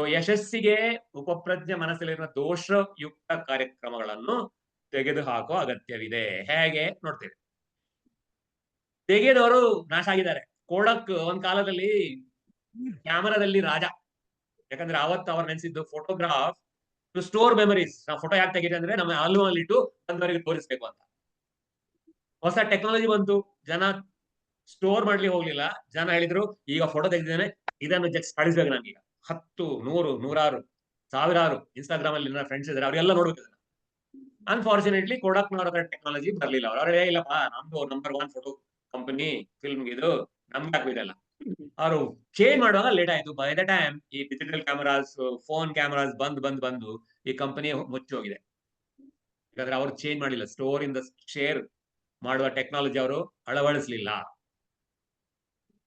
So ಯಶಸ್ಸಿಗೆ ಉಪಪ್ರಜ್ಞೆ ಮನಸ್ಸಲ್ಲಿರುವ ದೋಷಯುಕ್ತ ಕಾರ್ಯಕ್ರಮಗಳನ್ನು ತೆಗೆದುಹಾಕುವ ಅಗತ್ಯವಿದೆ. ಹೇಗೆ? ನೋಡ್ತೇವೆ. ತೆಗೆದವರು ನಾಶ ಆಗಿದ್ದಾರೆ. ಕೋಡಕ್ ಒಂದ್ ಕಾಲದಲ್ಲಿ ಕ್ಯಾಮರಾದಲ್ಲಿ ರಾಜ. ಯಾಕಂದ್ರೆ ಅವತ್ತು ಅವ್ರು ನೆನೆಸಿದ್ದು ಫೋಟೋಗ್ರಾಫ್ ಟು ಸ್ಟೋರ್ ಮೆಮರೀಸ್ ನಾವು ಫೋಟೋ ಯಾಕೆ ತೆಗಿದೆ ಅಂದ್ರೆ ನಮ್ಮ ಆಲ್ಬಮ್ ಅಲ್ಲಿ ಇಟ್ಟು ಬಂದವರಿಗೆ ತೋರಿಸ್ಬೇಕು ಅಂತ. ಹೊಸ ಟೆಕ್ನಾಲಜಿ ಬಂತು. ಜನ ಸ್ಟೋರ್ ಮಾಡ್ಲಿ ಹೋಗ್ಲಿಲ್ಲ. ಜನ ಹೇಳಿದ್ರು, ಈಗ ಫೋಟೋ ತೆಗೆದಿದ್ದೇನೆ. ಇದನ್ನು ಜಸ್ಟ್ ಕಳಿಸ್ಬೇಕು ನನಗೆ ಹತ್ತು, ನೂರು, ನೂರಾರು, ಸಾವಿರಾರು ಇನ್ಸ್ಟಾಗ್ರಾಮ್ ಅಲ್ಲಿ ನನ್ನ ಫ್ರೆಂಡ್ಸ್ ಇದ್ದಾರೆ ಅವರೆಲ್ಲ ನೋಡ್ಬೇಕು ಅನ್ಫಾರ್ಚುನೇಟ್ಲಿ ಕೊಡಕ್ ನೋಡೋದ್ರ ಟೆಕ್ನಾಲಜಿ ಬರ್ಲಿಲ್ಲ ಅವ್ರು. ಅವ್ರೇ ಇಲ್ಲಪ್ಪ, ನಮ್ದು number one photo company film ಇದು ನಮ್ಗೆ ಹಾಕ್ಬಿದಲ್ಲ ಅವರು ಚೇಂಜ್ ಮಾಡುವಾಗ ಲೇಟ್ ಆಯ್ತು. ಬೈ ದ ಟೈಮ್ ಈ ಡಿಜಿಟಲ್ ಕ್ಯಾಮರಾಸ್ ಫೋನ್ ಕ್ಯಾಮರಾಸ್ ಬಂದ್ ಬಂದ್, ಬಂದು ಈ ಕಂಪನಿ ಮುಚ್ಚಿ ಹೋಗಿದೆ. ಯಾಕಂದ್ರೆ ಅವ್ರು ಚೇಂಜ್ ಮಾಡಿಲ್ಲ. ಸ್ಟೋರ್ ಇಂದ ಶೇರ್ ಮಾಡುವ ಟೆಕ್ನಾಲಜಿ ಅವರು ಅಳವಡಿಸ್ಲಿಲ್ಲ.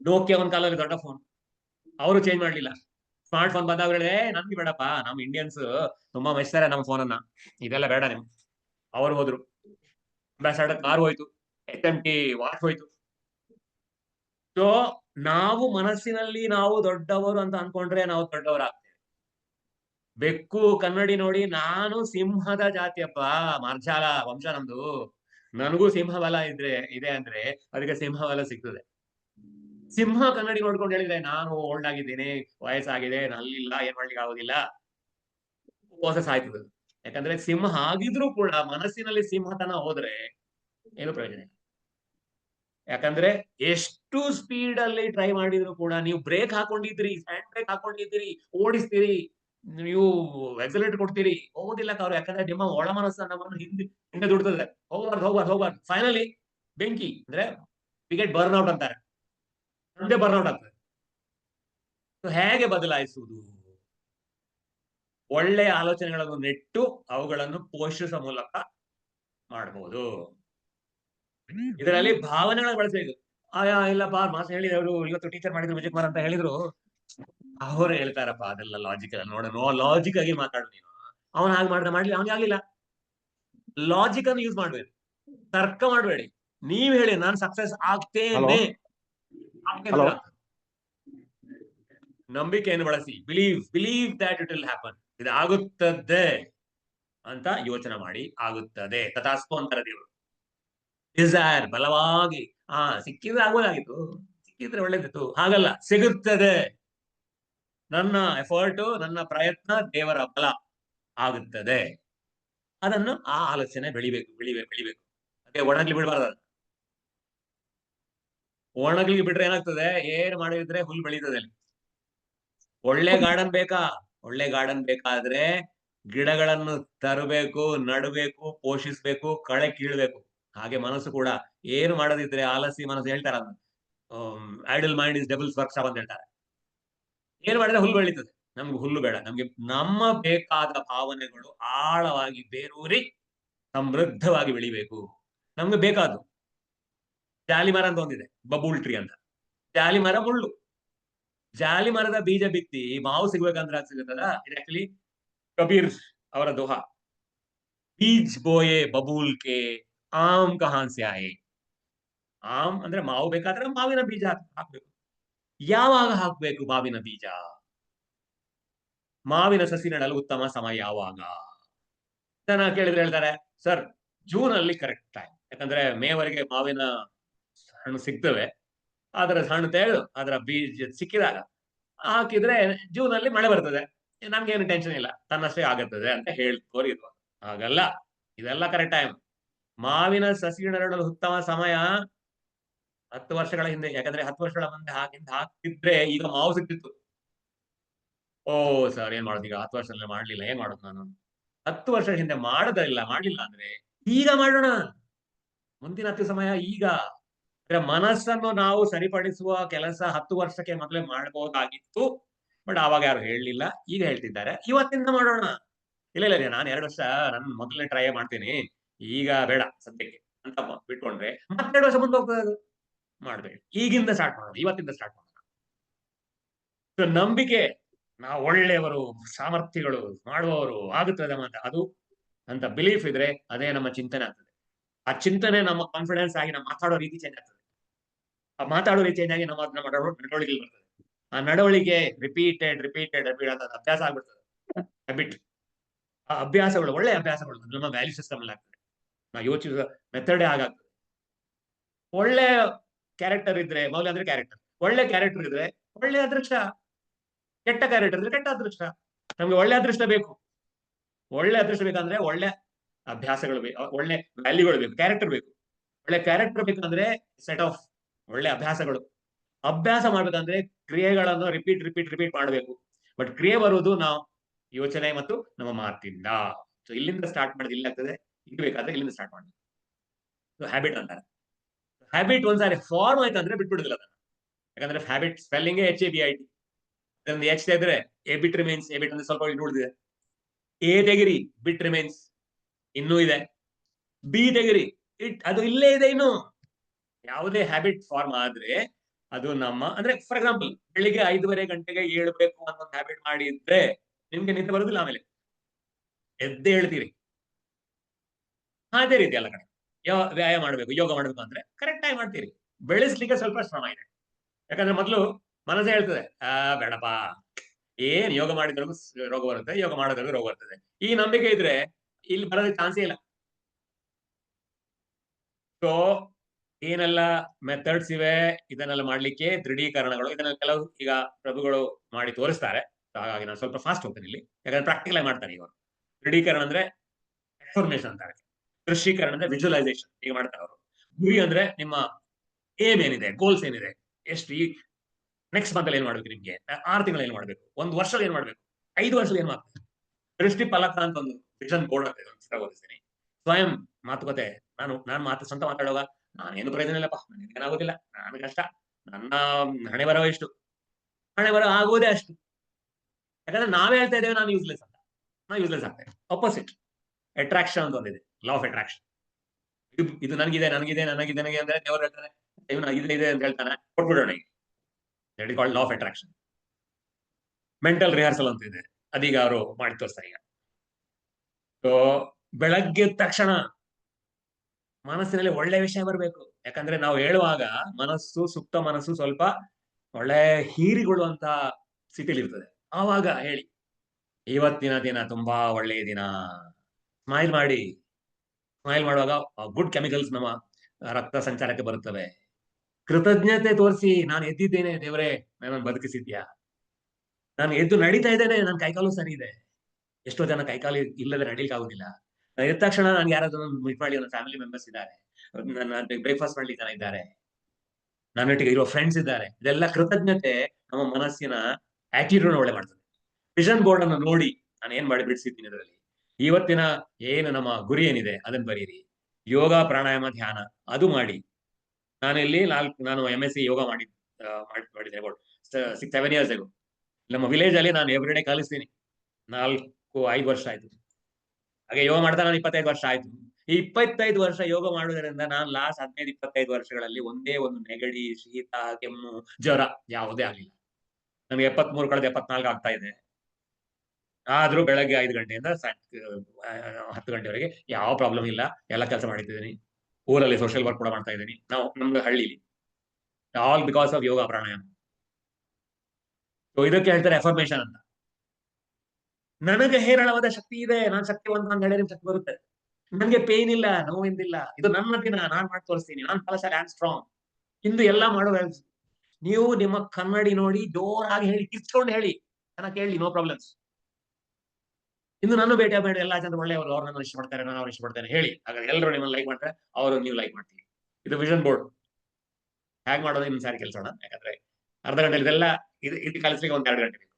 ನೋಕಿಯಾ ಒಂದ್ ಕಾಲದಲ್ಲಿ ದೊಡ್ಡ ಫೋನ್ ಅವರು ಚೇಂಜ್ ಮಾಡ್ಲಿಲ್ಲ. ಸ್ಮಾರ್ಟ್ ಫೋನ್ ಬಂದಾಗ್ರೆ ನಮ್ಗೆ ಬೇಡಪ್ಪ. ನಮ್ ಇಂಡಿಯನ್ಸ್ ತುಂಬಾ ಮೆಚ್ತಾರೆ ನಮ್ ಫೋನ್ ಅನ್ನ. ಇದೆಲ್ಲ ಬೇಡ ನಿಮ್ ಅವ್ರು ಹೋದ್ರು. ಅಂಬಾಸಡರ್ ಕಾರ್ ಹೋಯ್ತು. ಎಚ್ ಎಂ ಟಿ ವಾಚ್ ಹೋಯ್ತು. ಸೊ ನಾವು ಮನಸ್ಸಿನಲ್ಲಿ ನಾವು ದೊಡ್ಡವರು ಅಂತ ಅನ್ಕೊಂಡ್ರೆ ನಾವು ದೊಡ್ಡವರಾಗ್ತೇವೆ. ಬೆಕ್ಕು, ಕನ್ನಡಿ ನೋಡಿ ನಾನು ಸಿಂಹದ ಜಾತಿಯಪ್ಪ. ಮಾರ್ಜಾಲ ವಂಶ ನಮ್ದು. ನನಗೂ ಸಿಂಹಬಲ ಇದ್ರೆ, ಇದೆ ಅಂದ್ರೆ, ಅದಕ್ಕೆ ಸಿಂಹಬಲ ಸಿಗ್ತದೆ. ಸಿಂಹ ಕನ್ನಡಿ ನೋಡ್ಕೊಂಡು ಹೇಳಿದೆ ನಾನು ಓಲ್ಡ್ ಆಗಿದ್ದೀನಿ, ವಯಸ್ಸಾಗಿದೆ ನಲ್ಲಿಲ್ಲ ಏನ್ ಮಾಡ್ಲಿಕ್ಕೆ ಆಗೋದಿಲ್ಲ? ಪ್ರೋಸೆಸ್ ಆಯ್ತದ. ಯಾಕಂದ್ರೆ ಸಿಂಹ ಆಗಿದ್ರೂ ಕೂಡ ಮನಸ್ಸಿನಲ್ಲಿ ಸಿಂಹತನ ಹೋದ್ರೆ ಏನು ಪ್ರಯೋಜನ ಯಾಕಂದ್ರೆ ಎಷ್ಟು ಸ್ಪೀಡ್ ಅಲ್ಲಿ ಟ್ರೈ ಮಾಡಿದ್ರು ಕೂಡ ನೀವು ಬ್ರೇಕ್ ಹಾಕೊಂಡಿದ್ರಿ ಹ್ಯಾಂಡ್ ಬ್ರೇಕ್ ಹಾಕೊಂಡಿದ್ದೀರಿ, ಓಡಿಸ್ತೀರಿ, ನೀವು ಎಕ್ಸಲೇಟ್ ಕೊಡ್ತೀರಿ, ಹೋಗೋದಿಲ್ಲ ಅವ್ರು. ಯಾಕಂದ್ರೆ ನಿಮ್ಮ ಒಳ ಮನಸ್ಸು ನಮ್ಮನ್ನು ಹಿಂದೆ ಹಿಂದೆ ದುಡ್ತದೆ. ಹೋಗ್ಬಾರ್ದು ಹೋಗ್ಬಾರ್ದು ಹೋಗ್ಬಾರ್ದು. ಫೈನಲಿ ಬೆಂಕಿ, ಅಂದ್ರೆ ವಿಕೆಟ್ ಬರ್ನ್ ಔಟ್ ಅಂತಾರೆ. ಮುಂದೆ ಬರ್ನೌಟ್ ಆಗ್ತದೆ ಹೇಗೆ ಬದಲಾಯಿಸುವುದು? ಒಳ್ಳೆಯ ಆಲೋಚನೆಗಳನ್ನು ನೆಟ್ಟು ಅವುಗಳನ್ನು ಪೋಷಿಸುವ ಮೂಲಕ ಮಾಡಬಹುದು ಇದರಲ್ಲಿ ಭಾವನೆಗಳನ್ನ ಬಳಸಬೇಕು ಆಯಾ ಇಲ್ಲಪ್ಪ ಮಾಸ್ ಹೇಳಿದವರು ಇವತ್ತು ಟೀಚರ್ ಮಾಡಿದ್ರು ವಿಜಯ್ ಕುಮಾರ್ ಅಂತ ಹೇಳಿದ್ರು. ಅವರು ಹೇಳ್ತಾರಪ್ಪ, ಅದೆಲ್ಲ ಲಾಜಿಕಲ್ ನೋಡ, ನೋ ಲಾಜಿಕ್ ಆಗಿ ಮಾತಾಡು ನೀನು. ಅವನು ಹಾಗೆ ಮಾಡಿದ್ರೆ ಮಾಡ್ಲಿ, ಅವನಿಗೆ ಆಗ್ಲಿಲ್ಲ. ಲಾಜಿಕ್ ಅನ್ನು ಯೂಸ್ ಮಾಡ್ಬೇಡಿ. ತರ್ಕ ಮಾಡಬೇಡಿ. ನೀವ್ ಹೇಳಿ, ನಾನು ಸಕ್ಸಸ್ ಆಗ್ತೇನೆ. ಅಂತ. ನಂಬಿಕೆಯನ್ನು ಬಳಸಿ? Believe believe that it will happen ಇದು ಆಗುತ್ತದೆ ಅಂತ ಯೋಚನೆ ಮಾಡಿ ಆಗುತ್ತದೆ. ತಥಾಸ್ತು ಅಂತಾರೆ ದೇವರು. ಡಿಸೈರ್ ಬಲವಾಗಿ ಹಾ ಸಿಕ್ಕಿದ್ರೆ ಆಗೋದಾಗಿತ್ತು ಸಿಕ್ಕಿದ್ರೆ ಒಳ್ಳೇದಿತ್ತು. ಹಾಗಲ್ಲ ಸಿಗುತ್ತದೆ. ನನ್ನ ಎಫರ್ಟ್ ನನ್ನ ಪ್ರಯತ್ನ ದೇವರ ಬಲ ಆಗುತ್ತದೆ. ಅದನ್ನು ಆ ಆಲೋಚನೆ ಬೆಳಿಬೇಕು ಬೆಳಿಬೇಕು ಬೆಳಿಬೇಕು. ಅದೇ ಒಣಗ್ಲಿ ಬಿಡಬಾರ್ದು ಒಣಗ್ಲಿಗೆ ಬಿಟ್ರೆ ಏನಾಗ್ತದೆ? ಏನ್ ಮಾಡಿದ್ರೆ ಹುಲ್ ಬೆಳೀತದೆ ಅಲ್ಲಿ? ಒಳ್ಳೆ ಗಾರ್ಡನ್ ಬೇಕಾ? ಒಳ್ಳೆ ಗಾರ್ಡನ್ ಬೇಕಾದ್ರೆ ಗಿಡಗಳನ್ನು ತರಬೇಕು, ನಡಬೇಕು, ಪೋಷಿಸ್ಬೇಕು, ಕಳೆ ಕೀಳ್ಬೇಕು. ಹಾಗೆ ಮನಸ್ಸು ಕೂಡ. ಏನು ಮಾಡದಿದ್ರೆ ಆಲಸಿ ಮನಸ್ಸು ಹೇಳ್ತಾರ idle mind is doubles work ಅಂತ ಹೇಳ್ತಾರೆ. ಏನ್ ಮಾಡಿದ್ರೆ ಹುಲ್ಲು ಬೆಳೀತದೆ? ನಮ್ಗೆ ಹುಲ್ಲು ಬೇಡ. ನಮ್ಗೆ ನಮ್ಮ ಬೇಕಾದ ಭಾವನೆಗಳು ಆಳವಾಗಿ ಬೇರೂರಿ ಸಮೃದ್ಧವಾಗಿ ಬೆಳಿಬೇಕು. ನಮ್ಗೆ ಬೇಕಾದ್ದು. ಜಾಲಿ ಮರ ಅಂತ ಒಂದಿದೆ, ಬಬೂಲ್ ಟ್ರೀ ಅಂತ. ಜಾಲಿ ಮರ ಮುಳ್ಳು. ಜಾಲಿ ಮರದ ಬೀಜ ಬಿತ್ತಿ ಮಾವು ಸಿಗ್ಬೇಕಂದ್ರೆ ಅದು ಸಿಗುತ್ತಲ್ಲ, ಇದು ಆಕ್ಚುಲಿ ಕಬೀರ್ ಅವರ ದೋಹ. ಬೀಜ್ ಬೋಯೆ ಬಬೂಲ್ ಕೆ, ಆಮ್ ಕಹಾನ್ಸಿ ಆಯೆ ಆಮ್ ಅಂದ್ರೆ ಮಾವು ಬೇಕಾದ್ರೆ ಮಾವಿನ ಬೀಜ ಹಾಕ್ಬೇಕು. ಯಾವಾಗ ಹಾಕ್ಬೇಕು ಮಾವಿನ ಬೀಜ? ಮಾವಿನ ಸಸಿ ನೆಡಲು ಉತ್ತಮ ಸಮಯ ಯಾವಾಗ? ಜನ ಕೇಳಿದ್ರೆ ಹೇಳ್ತಾರೆ, ಸರ್ ಜೂನ್ ಅಲ್ಲಿ ಕರೆಕ್ಟ್ ಟೈಮ್ ಯಾಕಂದ್ರೆ ಮೇವರೆಗೆ ಮಾವಿನ ಹಣ್ಣು ಸಿಗ್ತವೆ, ಅದರ ಹಣ್ಣು ತೆಗೆದು ಅದರ ಬೀಜ ಸಿಕ್ಕಿದಾಗ ಹಾಕಿದ್ರೆ ಜೂನ್ ಅಲ್ಲಿ ಮಳೆ ಬರ್ತದೆ. ನಮ್ಗೇನು ಟೆನ್ಷನ್ ಇಲ್ಲ, ತನ್ನಷ್ಟೇ ಆಗುತ್ತದೆ ಅಂತ ಹೇಳಿ ಇದು. ಹಾಗಲ್ಲ, ಇದೆಲ್ಲ ಕರೆಕ್ಟ್ ಟೈಮ್ ಮಾವಿನ ಸಸಿ ನೆರಡಲು ಉತ್ತಮ ಸಮಯ. ಹತ್ತು ವರ್ಷಗಳ ಹಿಂದೆ, ಯಾಕಂದ್ರೆ ಹತ್ತು ವರ್ಷಗಳ ಮುಂದೆ ಹಾಕಿಂದ ಹಾಕ್ತಿದ್ರೆ ಈಗ ಮಾವು ಸಿಕ್ತಿತ್ತು. ಓ, ಸರ್, ಏನ್ ಮಾಡೋದು ಈಗ? ಹತ್ತು ವರ್ಷದಲ್ಲಿ ಮಾಡ್ಲಿಲ್ಲ, ಏನ್ ಮಾಡೋದು ನಾನು? ಹತ್ತು ವರ್ಷ ಹಿಂದೆ ಮಾಡದಿಲ್ಲ ಮಾಡ್ಲಿಲ್ಲ ಅಂದ್ರೆ ಈಗ ಮಾಡೋಣ. ಮುಂದಿನ ಹತ್ತು ಸಮಯ ಈಗ. ಮನಸ್ಸನ್ನು ನಾವು ಸರಿಪಡಿಸುವ ಕೆಲಸ ಹತ್ತು ವರ್ಷಕ್ಕೆ ಮೊದಲೇ ಮಾಡಬಹುದಾಗಿತ್ತು ಬಟ್ ಆವಾಗ ಯಾರು ಹೇಳಲಿಲ್ಲ. ಈಗ ಹೇಳ್ತಿದ್ದಾರೆ. ಇವತ್ತಿಂದ ಮಾಡೋಣ. ಇಲ್ಲ ಇಲ್ಲ ನಾನು ಎರಡು ವರ್ಷ ನನ್ನ ಮೊದಲನೇ ಟ್ರೈ ಮಾಡ್ತೀನಿ. ಈಗ ಬೇಡ ಸದ್ಯಕ್ಕೆ ಅಂತ ಬಿಟ್ಕೊಂಡ್ರೆ ಮತ್ತೆರಡು ವರ್ಷ ಮುಂದೆ ಹೋಗ್ತದೆ ಅದು. ಮಾಡ್ಬೇಕು. ಈಗಿಂದ ಸ್ಟಾರ್ಟ್ ಮಾಡೋಣ. ಇವತ್ತಿಂದ ಸ್ಟಾರ್ಟ್ ಮಾಡೋಣ. ಸೊ ನಂಬಿಕೆ. ನಾವು ಒಳ್ಳೆಯವರು, ಸಾಮರ್ಥ್ಯಗಳು, ಮಾಡುವವರು ಆಗುತ್ತದೆ ಅಂತ ಅದು ಅಂತ ಬಿಲೀಫ್ ಇದ್ರೆ ಅದೇ ನಮ್ಮ ಚಿಂತನೆ ಆಗ್ತದೆ. ಆ ಚಿಂತನೆ ನಮ್ಮ ಕಾನ್ಫಿಡೆನ್ಸ್ ಆಗಿ ನಾವು ಮಾತಾಡೋ ರೀತಿ ಚೇಂಜ್ ಆಗ್ತದೆ. ಆ ಮಾತಾಡೋ ರೀತಿ ಚೇಂಜ್ ಆಗಿ ನಮ್ಮ ನಮ್ಮ ನಡವಳಿಕೆ ಬರ್ತದೆ. ಆ ನಡವಳಿಕೆ ರಿಪೀಟೆಡ್ ರಿಪೀಟೆಡ್ ರಿಪೀಟ್ ಅಭ್ಯಾಸ ಆಗ್ಬಿಡ್ತದೆ. ಹ್ಯಾಬಿಟ್ ಆ ಅಭ್ಯಾಸಗಳು, ಒಳ್ಳೆ ಅಭ್ಯಾಸಗಳು ನಮ್ಮ ವ್ಯಾಲ್ಯೂ ಸಿಸ್ಟಮ್ ಅಲ್ಲಿ ಆಗ್ತದೆ. ನಾವು ಯೋಚಿಸುವ ಮೆಥಡೇ ಆಗಾಗ್ತದೆ ಒಳ್ಳೆ ಕ್ಯಾರೆಕ್ಟರ್ ಇದ್ರೆ, ಮೌಲ್ಯ ಅಂದ್ರೆ ಕ್ಯಾರೆಕ್ಟರ್ ಒಳ್ಳೆ ಕ್ಯಾರೆಕ್ಟರ್ ಇದ್ರೆ ಒಳ್ಳೆ ಅದೃಷ್ಟ. ಕೆಟ್ಟ ಕ್ಯಾರೆಕ್ಟರ್ ಇದ್ರೆ ಕೆಟ್ಟ ಅದೃಷ್ಟ. ನಮ್ಗೆ ಒಳ್ಳೆ ಅದೃಷ್ಟ ಬೇಕು. ಒಳ್ಳೆ ಅದೃಷ್ಟ ಬೇಕಂದ್ರೆ ಒಳ್ಳೆ ಅಭ್ಯಾಸಗಳು ಬೇಕು ಒಳ್ಳೆ ವ್ಯಾಲ್ಯೂಗಳು ಬೇಕು ಕ್ಯಾರೆಕ್ಟರ್ ಬೇಕು. ಒಳ್ಳೆ ಕ್ಯಾರೆಕ್ಟರ್ ಬೇಕಂದ್ರೆ ಸೆಟ್ ಆಫ್ ಒಳ್ಳೆ ಅಭ್ಯಾಸಗಳು. ಅಭ್ಯಾಸ ಮಾಡ್ಬೇಕಂದ್ರೆ ಕ್ರಿಯೆಗಳನ್ನು ರಿಪೀಟ್ ರಿಪೀಟ್ ರಿಪೀಟ್ ಮಾಡಬೇಕು. ಬಟ್ ಕ್ರಿಯೆ ಬರುವುದು ನಾವು ಯೋಚನೆ ಮತ್ತು ನಮ್ಮ ಮಾತಿಂದ. ಸೊ ಇಲ್ಲಿಂದ ಸ್ಟಾರ್ಟ್ ಮಾಡೋದು ಇಲ್ಲಿ ಆಗ್ತದೆ, ಇಲ್ಲಿ ಬೇಕಾದ್ರೆ ಇಲ್ಲಿಂದ ಸ್ಟಾರ್ಟ್ ಮಾಡಬೇಕು. ಹ್ಯಾಬಿಟ್ ಅಂತಾರೆ. ಹ್ಯಾಬಿಟ್ ಒಂದ್ಸಾರಿ ಫಾರ್ಮ್ ಆಯ್ತು ಅಂದ್ರೆ ಬಿಟ್ಬಿಡುದಿಲ್ಲ ಅದನ್ನ. ಯಾಕಂದ್ರೆ habit spelling H A B I T ಅದೊಂದು ಎಚ್ ತೆಗೆದ್ರೆ a bit remains a bit ಅಂದ್ರೆ ಸ್ವಲ್ಪ ಉಳಿದಿದೆ ಎ ತೆಗಿರಿ ಬಿಟ್ ರಿಮೈನ್ಸ್ ಇನ್ನೂ ಇದೆ. ಬಿ ತೆಗಿರಿ. ಇಟ್ ಅದು ಇಲ್ಲೇ ಇದೆ ಇನ್ನು. ಯಾವುದೇ ಹ್ಯಾಬಿಟ್ ಫಾರ್ಮ್ ಆದ್ರೆ ಅದು ನಮ್ಮ, ಅಂದ್ರೆ ಫಾರ್ ಎಕ್ಸಾಂಪಲ್ ಬೆಳಿಗ್ಗೆ ಐದುವರೆ ಗಂಟೆಗೆ ಏಳ್ಬೇಕು ಅಂತ ಒಂದು ಹ್ಯಾಬಿಟ್ ಮಾಡಿದ್ರೆ ನಿಮ್ಗೆ ನಿದ್ದೆ ಬರುದಿಲ್ಲ ಆಮೇಲೆ. ಎದ್ದೇ ಹೇಳ್ತೀರಿ. ಅದೇ ರೀತಿ ಅಲ್ಲ ಕಡೆ ಯಾವ ವ್ಯಾಯಾಮ ಮಾಡ್ಬೇಕು, ಯೋಗ ಮಾಡ್ಬೇಕು ಅಂದ್ರೆ ಕರೆಕ್ಟ್ ಆಗಿ ಮಾಡ್ತೀರಿ. ಬೆಳೆಸ್ಲಿಕ್ಕೆ ಸ್ವಲ್ಪ ಶ್ರಮ ಇದೆ. ಯಾಕಂದ್ರೆ ಮೊದಲು ಮನಸ್ಸೇ ಹೇಳ್ತದೆ, ಆ, ಬೇಡಪ್ಪ. ಏನ್ ಯೋಗ ಮಾಡಿದ್ರಿಗೂ ರೋಗ ಬರುತ್ತೆ, ಯೋಗ ಮಾಡೋದ್ರಿಗೂ ರೋಗ ಬರ್ತದೆ. ಈ ನಂಬಿಕೆ ಇದ್ರೆ ಇಲ್ಲಿ ಬರೋದಕ್ಕೆ ಚಾನ್ಸೇ ಇಲ್ಲ. ಸೊ ಏನೆಲ್ಲ ಮೆಥಡ್ಸ್ ಇವೆ? ಇದನ್ನೆಲ್ಲ ಮಾಡ್ಲಿಕ್ಕೆ ದೃಢೀಕರಣಗಳು ಇದನ್ನ ಕೆಲವು ಈಗ ಪ್ರಭುಗಳು ಮಾಡಿ ತೋರಿಸ್ತಾರೆ. ಹಾಗಾಗಿ ನಾನು ಸ್ವಲ್ಪ ಫಾಸ್ಟ್ ಹೋಗ್ತೇನೆ ಇಲ್ಲಿ. ಯಾಕಂದ್ರೆ ಪ್ರಾಕ್ಟಿಕಲ್ ಆಗಿ ಮಾಡ್ತಾರೆ ಇವರು. ದೃಢೀಕರಣ ಅಂದ್ರೆ ಎಕ್ಸ್ಫಾರ್ಮೇಶನ್ ಅಂತಾರೆ ದೃಶ್ಯೀಕರಣ ಅಂದ್ರೆ ವಿಜುವಲೈಸೇಷನ್ ಈಗ ಮಾಡ್ತಾರೆ ಅವರು. ಗುರಿ ಅಂದ್ರೆ ನಿಮ್ಮ ಏಮ್ ಏನಿದೆ ಗೋಲ್ಸ್ ಏನಿದೆ, ಎಷ್ಟು ಈ ನೆಕ್ಸ್ಟ್ ಮಂತ್ ಏನ್ ಮಾಡ್ಬೇಕು ನಿಮ್ಗೆ? ಆರು ತಿಂಗಳು ಏನ್ ಮಾಡ್ಬೇಕು? ಒಂದು ವರ್ಷದಲ್ಲಿ ಏನ್ ಮಾಡ್ಬೇಕು? ಐದು ವರ್ಷದಲ್ಲಿ ಏನ್ ಮಾಡ್ಬೇಕು? ದೃಷ್ಟಿ ಫಲಕ ಅಂತ ಒಂದು ವಿಷನ್ ಬೋರ್ಡ್ ಅಂತ ಪುಸ್ತಕ ಓದಿಸ್ತೀನಿ. ಸ್ವಯಂ ಮಾತುಕತೆ. ನಾನು ನಾನು ಮಾತು ಸ್ವಂತ ಮಾತಾಡುವಾಗ ನಾನೇನು ಪ್ರಯೋಜನ ಇಲ್ಲಪ್ಪ. ನನಗೆ ಏನಾಗೋದಿಲ್ಲ. ನಾನು ಕಷ್ಟ. ನನ್ನ ಹಣೆ ಬರೋ ಇಷ್ಟು. ಹಣೆ ಬರೋ ಆಗೋದೇ ಅಷ್ಟು. ಯಾಕಂದ್ರೆ ನಾವೇ ಹೇಳ್ತಾ ಇದ್ದೇವೆ, ನಾನು ಯೂಸ್ಲೆಸ್ ಅಂತ. ನಾವು ಯೂಸ್ಲೆಸ್ ಆಗ್ತೇವೆ ಅಪೋಸಿಟ್ ಅಟ್ರಾಕ್ಷನ್ ಅಂತ ಒಂದಿದೆ. ಲಾ ಆಫ್ ಅಟ್ರಾಕ್ಷನ್ ಇದು ಇದು ನನಗಿದೆ ನನಗಿದೆ ನನಗಿದೆ ನನಗೆ ಅಂದ್ರೆ ದೇವರು ಹೇಳ್ತಾನೆ ಇವನು ಇದೆ ಇದೆ ಅಂತ ಹೇಳ್ತಾನೆ. ಕೊಟ್ಬಿಡೋಣ that is law of attraction mental rehearsal ಅಂತ ಇದೆ. ಅದೀಗ ಅವರು ಮಾಡಿ ತೋರಿಸ್ತಾರೆ ಈಗ ಬೆಳಗ್ಗೆ ತಕ್ಷಣ ಮನಸ್ಸಿನಲ್ಲಿ ಒಳ್ಳೆ ವಿಷಯ ಬರಬೇಕು. ಯಾಕಂದ್ರೆ ನಾವು ಹೇಳುವಾಗ ಮನಸ್ಸು, ಸುಪ್ತ ಮನಸ್ಸು ಸ್ವಲ್ಪ ಒಳ್ಳೆ ಹೀರಿಗೊಳ್ಳುವಂತ ಸ್ಥಿತಿಲಿ ಇರ್ತದೆ ಆವಾಗ ಹೇಳಿ, ಇವತ್ತಿನ ದಿನ ತುಂಬಾ ಒಳ್ಳೆಯ ದಿನ. ಸ್ಮೈಲ್ ಮಾಡಿ. ಸ್ಮೈಲ್ ಮಾಡುವಾಗ ಗುಡ್ ಕೆಮಿಕಲ್ಸ್ ನಮ್ಮ ರಕ್ತ ಸಂಚಾರಕ್ಕೆ ಬರುತ್ತವೆ. ಕೃತಜ್ಞತೆ ತೋರಿಸಿ, ನಾನು ಎದ್ದಿದ್ದೇನೆ ದೇವರೇ, ನನ್ನನ್ನು ಬದುಕಿಸಿದ್ಯಾ ನಾನು ಎದ್ದು ನಡೀತಾ ಇದ್ದೇನೆ ನನ್ನ ಕೈಕಾಲು ಸರಿ ಇದೆ. ಎಷ್ಟೋ ಜನ ಕೈಕಾಲು ಇಲ್ಲದೆ ನಡೀಲಿಕ್ಕೆ ಆಗುದಿಲ್ಲ. ನಾನು ಎದ್ದ ತಕ್ಷಣ ನನ್ಗೆ ಯಾರಾದ್ರೂ ಮೀಟ್ ಮಾಡಿ ನನ್ನ ಫ್ಯಾಮಿಲಿ ಮೆಂಬರ್ಸ್ ಇದ್ದಾರೆ. ನನ್ನ ಬ್ರೇಕ್ಫಾಸ್ಟ್ ಮಾಡ್ಲಿಕ್ಕೆ ಜನ ಇದ್ದಾರೆ. ನನ್ನೊಟ್ಟಿಗೆ ಇರೋ ಫ್ರೆಂಡ್ಸ್ ಇದ್ದಾರೆ. ಇದೆಲ್ಲ ಕೃತಜ್ಞತೆ ನಮ್ಮ ಮನಸ್ಸಿನ ಆಟಿಟ್ಯೂಡ್ ಒಳ್ಳೆ ಮಾಡ್ತದೆ. ವಿಷನ್ ಬೋರ್ಡ್ ಅನ್ನು ನೋಡಿ ನಾನು ಏನ್ ಮಾಡಿ ಬಿಡಿಸಿದ್ದೀನಿ ಅದರಲ್ಲಿ ಇವತ್ತಿನ ಏನು ನಮ್ಮ ಗುರಿ ಏನಿದೆ? ಅದನ್ನ ಬರೀರಿ. ಯೋಗ, ಪ್ರಾಣಾಯಾಮ, ಧ್ಯಾನ, ಅದು ಮಾಡಿ. ನಾನು ಇಲ್ಲಿ ನಾಲ್ಕು, ನಾನು ಎಂ ಎಸ್ ಸಿ ಯೋಗ ಮಾಡಿ ಮಾಡಿದ್ದೆ ಸಿಕ್ಸ್ ಸೆವೆನ್ ಇಯರ್ಸ್ ಆಗು ನಮ್ಮ ವಿಲೇಜ್ ಅಲ್ಲಿ ನಾನು ಎವ್ರಿ ಡೇ ಕಲಿಸ್ತೀನಿ. ನಾಲ್ಕು, ಐದು ವರ್ಷ ಆಯ್ತು. ಹಾಗೆ ಯೋಗ ಮಾಡ್ತಾ ನಾನು ಇಪ್ಪತ್ತೈದು ವರ್ಷ ಆಯ್ತು. ಈ ಇಪ್ಪತ್ತೈದು ವರ್ಷ ಯೋಗ ಮಾಡುವುದರಿಂದ ನಾನು ಲಾಸ್ಟ್ ಹದಿನೈದು, ಇಪ್ಪತ್ತೈದು ವರ್ಷಗಳಲ್ಲಿ ಒಂದೇ ಒಂದು ನೆಗಡಿ, ಶೀತ, ಕೆಮ್ಮು, ಜ್ವರ ಯಾವುದೇ ಆಗಲಿಲ್ಲ. ಎಪ್ಪತ್ ಮೂರು ಕಳೆದ ಎಪ್ಪತ್ನಾಲ್ಕು ಆಗ್ತಾ ಇದೆ. ಆದ್ರೂ ಬೆಳಗ್ಗೆ ಐದು ಗಂಟೆಯಿಂದ ಹತ್ತು ಗಂಟೆವರೆಗೆ ಯಾವ ಪ್ರಾಬ್ಲಮ್ ಇಲ್ಲ. ಎಲ್ಲ ಕೆಲಸ ಮಾಡಿದ್ದೀನಿ ಊರಲ್ಲಿ ಸೋಷಿಯಲ್ ವರ್ಕ್ ಕೂಡ ಮಾಡ್ತಾ ಇದ್ದೀನಿ. ನಾವು ನಮ್ದು ಹಳ್ಳಿಲಿ. All because of yoga pranayama. ಇದಕ್ಕೆ ಹೇಳ್ತಾರೆ ಅಫರ್ಮೇಶನ್ ಅಂತ. ನನಗೆ ಹೇರಳವಾದ ಶಕ್ತಿ ಇದೆ, ನಾನು ಶಕ್ತಿವಂತ ಅಂತ ಹೇಳಿದ್ರೆ ಶಕ್ತಿ ಬರುತ್ತೆ. ನನ್ಗೆ ಪೇನ್ ಇಲ್ಲ, ನೋವಿಂದಿಲ್ಲ, ಇದು ನನ್ನ ದಿನ, ನಾನ್ ಮಾಡಿ ತೋರಿಸ್ತೀನಿ, ನಾನ್ ಫಲಶಾಲಿ ಆನ್ ಸ್ಟ್ರಾಂಗ್ ಇಂದು ಎಲ್ಲ ಮಾಡೋ ನೀವು ನಿಮ್ಮ ಕನ್ನಡಿ ನೋಡಿ ಜೋರಾಗಿ ಹೇಳಿ, ಕಿರ್ಚ್ಕೊಂಡು ಹೇಳಿ ನನ್ನ ಕೇಳಿ ನೋ ಪ್ರಾಬ್ಲಮ್ಸ್ ಇನ್ನು ನಾನು ಭೇಟಿ ಬೇಡ, ಎಲ್ಲ ಜನ ಒಳ್ಳೆಯವರು, ಅವ್ರು ನನ್ನ ಇಷ್ಟಪಡ್ತಾರೆ, ನಾನು ಅವ್ರು ಇಷ್ಟಪಡ್ತೇನೆ, ಹೇಳಿ. ಹಾಗಾದ್ರೆ ಎಲ್ಲರೂ ನಿಮ್ಮನ್ನ ಲೈಕ್ ಮಾಡ್ತಾರೆ, ಅವರು ನೀವು ಲೈಕ್ ಮಾಡ್ತೀವಿ ಇದು ವಿಷನ್ ಬೋರ್ಡ್ ಹೇಗ್ ಮಾಡೋದು ನಿಮ್ ಸಾರಿ ಕೆಲಸೋಣ, ಯಾಕಂದ್ರೆ ಅರ್ಧ ಗಂಟೆ ಇದೆಲ್ಲ ಇದು ಇದು ಕಲಿಸ್ಲಿಕ್ಕೆ ಒಂದ್ ಎರಡು ಗಂಟೆ ಬೇಕು.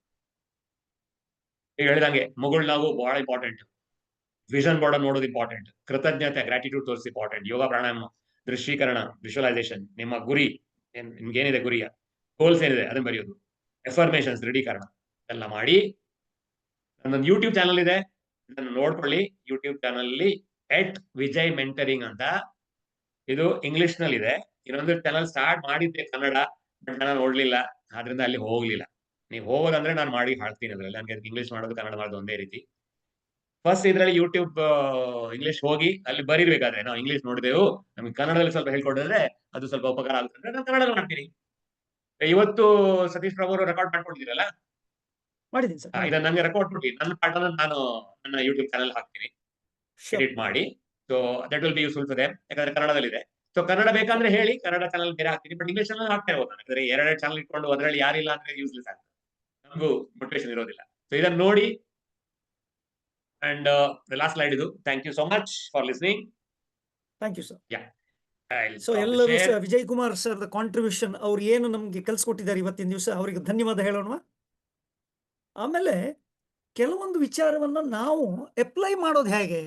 ಈಗ ಹೇಳಿದಂಗೆ ಮುಗುಳ್ ನಾವು ಬಹಳ ಇಂಪಾರ್ಟೆಂಟ್ ವಿಷನ್ ಬೋರ್ಡ್ ನೋಡೋದು ಇಂಪಾರ್ಟೆಂಟ್ ಕೃತಜ್ಞತೆ ಗ್ರಾಟಿಟ್ಯೂಡ್ ತೋರಿಸಿ ಇಂಪಾರ್ಟೆಂಟ್ ಯೋಗ ಪ್ರಾಣಾಯಾಮ, ದೃಶ್ಯೀಕರಣ ವಿಶುವಲೈಸೇಷನ್ ನಿಮ್ಮ ಗುರಿ ನಿಮ್ಗೆ ಏನಿದೆ ಗುರಿಯ? ಗೋಲ್ಸ್ ಏನಿದೆ? ಅದನ್ನ ಬರೆಯೋದು. ಎಫರ್ಮೇಶನ್ಸ್ ದೃಢೀಕರಣ. ಎಲ್ಲ ಮಾಡಿ. ನನ್ನೊಂದು ಯೂಟ್ಯೂಬ್ ಚಾನಲ್ ಇದೆ. ಇದನ್ನು ನೋಡ್ಕೊಳ್ಳಿ. ಯೂಟ್ಯೂಬ್ ಚಾನಲ್ ಅಲ್ಲಿ ಎಟ್ ವಿಜಯ್ ಮೆಂಟರಿಂಗ್ ಅಂತ. ಇದು ಇಂಗ್ಲಿಷ್ನಲ್ಲಿ ಇದೆ ಇನ್ನೊಂದು ಚಾನಲ್ ಸ್ಟಾರ್ಟ್ ಮಾಡಿದ್ದೆ ಕನ್ನಡ. ನಾನು ನೋಡ್ಲಿಲ್ಲ ಆದ್ರಿಂದ ಅಲ್ಲಿ ಹೋಗ್ಲಿಲ್ಲ. ನೀವು ಹೋಗೋದಂದ್ರೆ ನಾನು ಮಾಡಿ ಹಾಡ್ತೀನಿ ಅದ್ರಲ್ಲಿ. ನನಗೆ ಇಂಗ್ಲಿಷ್ ಮಾಡೋದು ಕನ್ನಡ ಮಾಡೋದು ಒಂದೇ ರೀತಿ. ಫಸ್ಟ್ ಇದ್ರಲ್ಲಿ ಯೂಟ್ಯೂಬ್ ಇಂಗ್ಲಿಷ್ ಹೋಗಿ ಅಲ್ಲಿ ಬರೀಬೇಕಾದ್ರೆ ನಾವು ಇಂಗ್ಲಿಷ್ ನೋಡಿದೆವು ನಮ್ಗೆ ಕನ್ನಡದಲ್ಲಿ ಸ್ವಲ್ಪ ಹೇಳ್ಕೊಡಿದ್ರೆ ಅದು ಸ್ವಲ್ಪ ಉಪಕಾರ ಆಗುತ್ತೆ ಅಂದ್ರೆ ನಾನು ಕನ್ನಡದಲ್ಲಿ ಮಾಡ್ತೀನಿ. ಇವತ್ತು ಸತೀಶ್ ಪ್ರಭು ಅವರು ರೆಕಾರ್ಡ್ ಮಾಡ್ಕೊಂಡಿದ್ದೀರಲ್ಲ ಇದನ್ನ ನಂಗೆ ರೆಕಾರ್ಡ್ ಕೊಡಿ ನನ್ನ ಪಾಠ ನಾನು ನನ್ನ ಯೂಟ್ಯೂಬ್ ಚಾನಲ್ ಹಾಕ್ತೀನಿ. ಎಡಿಟ್ ಮಾಡಿ. So that will be useful for them ಯಾಕಂದ್ರೆ ಕನ್ನಡದಲ್ಲಿದೆ. ಸೊ ಕನ್ನಡ ಬೇಕಂದ್ರೆ ಹೇಳಿ ಕನ್ನಡ ಚಾನಲ್ ಬೇರೆ ಹಾಕ್ತೀನಿ. ಬಟ್ ಇಂಗ್ಲಿಷ್ ಚಾನಲ್ ಹಾಕ್ತಾ ಇರ್ಬೋದು ಅಂದ್ರೆ ಎರಡೆರಡು ಚಾನಲ್ ಇಟ್ಕೊಂಡು ಅದರಲ್ಲಿ ಯಾರಿಲ್ಲ ಅಂದ್ರೆ ಯೂಸ್ಲೆಸ್ ಆಗ್ತದೆ ನಮಗೂ ಮೋಟಿವೇಶನ್ ಇರೋದಿಲ್ಲ. ಸೊ ಇದನ್ನ ನೋಡಿ. ಅಂಡ್ ಲಾಸ್ಟ್ ಸ್ಲೈಡ್ ಇದು. Thank you so much for listening thank you sir so ಎಲ್ಲರೂ ವಿಜಯ್ ಕುಮಾರ್ ಸರ್ ಕಾಂಟ್ರಿಬ್ಯೂಷನ್ ಅವ್ರು ಏನು ನಮಗೆ ಕಲ್ಸ್ಕೊಟ್ಟಿದ್ದಾರೆ ಇವತ್ತಿನ ದಿವಸ ಅವರಿಗೆ ಧನ್ಯವಾದ ಹೇಳೋಣ ಆಮೇಲೆ ಕೆಲವೊಂದು ವಿಚಾರವನ್ನ ನಾವು ಅಪ್ಲೈ ಮಾಡೋದು ಹೇಗೆ?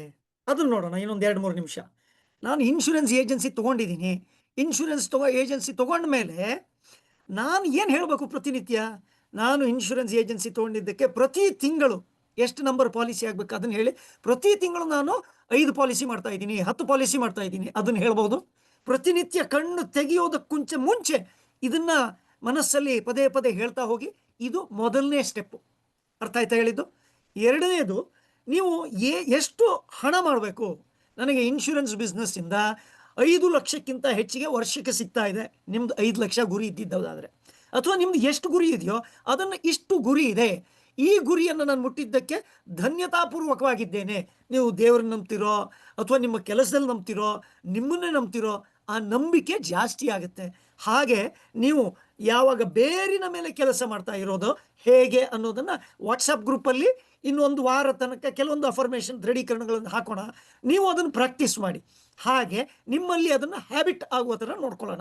ಅದನ್ನ ನೋಡೋಣ ಇನ್ನೊಂದು ಎರಡು ಮೂರು ನಿಮಿಷ. ನಾನು ಇನ್ಶೂರೆನ್ಸ್ ಏಜೆನ್ಸಿ ತಗೊಂಡಿದ್ದೀನಿ. ಇನ್ಶೂರೆನ್ಸ್ ತಗೋ ಏಜೆನ್ಸಿ ತೊಗೊಂಡ ಮೇಲೆ ನಾನು ಏನು ಹೇಳಬೇಕು ಪ್ರತಿನಿತ್ಯ? ನಾನು ಇನ್ಶೂರೆನ್ಸ್ ಏಜೆನ್ಸಿ ತಗೊಂಡಿದ್ದಕ್ಕೆ ಪ್ರತಿ ತಿಂಗಳು ಎಷ್ಟು ನಂಬರ್ ಪಾಲಿಸಿ ಆಗಬೇಕು? ಅದನ್ನು ಹೇಳಿ. ಪ್ರತಿ ತಿಂಗಳು ನಾನು ಐದು ಪಾಲಿಸಿ ಮಾಡ್ತಾ ಇದ್ದೀನಿ, ಹತ್ತು ಪಾಲಿಸಿ ಮಾಡ್ತಾ ಇದ್ದೀನಿ. ಅದನ್ನು ಹೇಳ್ಬೋದು. ಪ್ರತಿನಿತ್ಯ ಕಣ್ಣು ತೆಗೆಯೋದಕ್ಕುಂಚೆ ಮುಂಚೆ ಇದನ್ನು ಮನಸ್ಸಲ್ಲಿ ಪದೇ ಪದೇ ಹೇಳ್ತಾ ಹೋಗಿ, ಇದು ಮೊದಲನೇ ಸ್ಟೆಪ್ಪು ಅರ್ಥ ಆಯ್ತಾ ಹೇಳಿದ್ದು? ಎರಡನೇದು, ನೀವು ಎಷ್ಟು ಹಣ ಮಾಡಬೇಕು? ನನಗೆ ಇನ್ಶೂರೆನ್ಸ್ ಬಿಸ್ನೆಸ್ಸಿಂದ ಐದು ಲಕ್ಷಕ್ಕಿಂತ ಹೆಚ್ಚಿಗೆ ವರ್ಷಕ್ಕೆ ಸಿಗ್ತಾ ಇದೆ. ನಿಮ್ದು ಐದು ಲಕ್ಷ ಗುರಿ ಇದ್ದಿದ್ದದಾದರೆ ಅಥವಾ ನಿಮ್ದು ಎಷ್ಟು ಗುರಿ ಇದೆಯೋ ಅದನ್ನು ಇಷ್ಟು ಗುರಿ ಇದೆ. ಈ ಗುರಿಯನ್ನು ನಾನು ಮುಟ್ಟಿದ್ದಕ್ಕೆ ಧನ್ಯತಾಪೂರ್ವಕವಾಗಿದ್ದೇನೆ. ನೀವು ದೇವ್ರನ್ನ ನಂಬ್ತಿರೋ ಅಥವಾ ನಿಮ್ಮ ಕೆಲಸದಲ್ಲಿ ನಂಬ್ತಿರೋ, ನಿಮ್ಮನ್ನೇ ನಂಬ್ತಿರೋ ಆ ನಂಬಿಕೆ ಜಾಸ್ತಿ ಆಗುತ್ತೆ. ಹಾಗೆ ನೀವು ಯಾವಾಗ ಬೇರಿನ ಮೇಲೆ ಕೆಲಸ ಮಾಡ್ತಾ ಇರೋದು ಹೇಗೆ ಅನ್ನೋದನ್ನು ವಾಟ್ಸಪ್ ಗ್ರೂಪಲ್ಲಿ ಇನ್ನೊಂದು ವಾರ ತನಕ ಕೆಲವೊಂದು ಅಫರ್ಮೇಷನ್ ದೃಢೀಕರಣಗಳನ್ನು ಹಾಕೋಣ. ನೀವು ಅದನ್ನು ಪ್ರಾಕ್ಟೀಸ್ ಮಾಡಿ. ಹಾಗೆ ನಿಮ್ಮಲ್ಲಿ ಅದನ್ನು ಹ್ಯಾಬಿಟ್ ಆಗುವ ಥರ ನೋಡ್ಕೊಳ್ಳೋಣ.